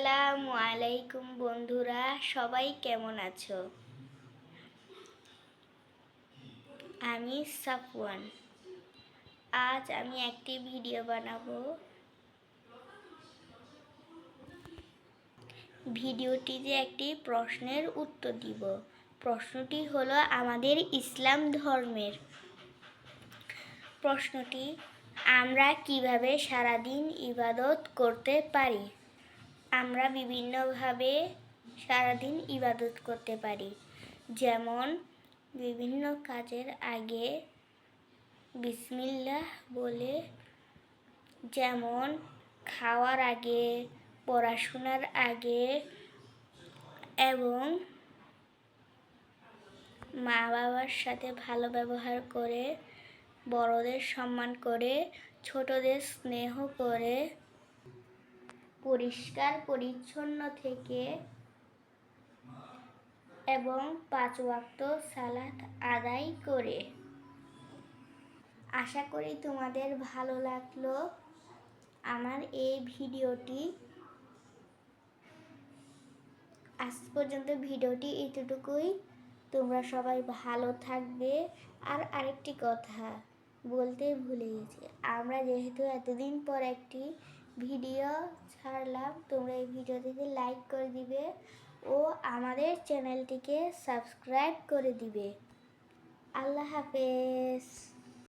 আসসালামু আলাইকুম বন্ধুরা, সবাই কেমন আছো? আমি সাফওয়ান। আজ আমি একটি ভিডিও বানাবো। ভিডিওটিতে একটি প্রশ্নের উত্তর দিব। প্রশ্নটি হলো, আমাদের ইসলাম ধর্মের। প্রশ্নটি, আমরা কীভাবে সারাদিন ইবাদত করতে পারি? আমরা বিভিন্নভাবে সারাদিন ইবাদত করতে পারি। যেমন, বিভিন্ন কাজের আগে বিসমিল্লাহ বলে, যেমন, খাওয়ার আগে, পড়াশোনার আগে এবং মা বাবার সাথে ভালো ব্যবহার করে, বড়দের সম্মান করে, ছোটদের স্নেহ করে পরিষ্কার, পরিচ্ছন্ন থেকে এবং পাঁচ ওয়াক্ত সালাত আদায় করে। আশা করি তোমাদের ভালো লাগল আমার এই ভিডিওটি। আজ পর্যন্ত ভিডিওটি এতটুকুই। তোমরা সবাই ভালো থাকবে। আর আরেকটি কথা বলতে ভুলে গেছি। আমরা যেহেতু এতদিন পর একটি ভিডিও ছাড়লাম, তোমরা এই ভিডিওটিকে লাইক করে দিবে ও আমাদের চ্যানেলটিকে সাবস্ক্রাইব করে দিবে। আল্লাহ হাফেজ।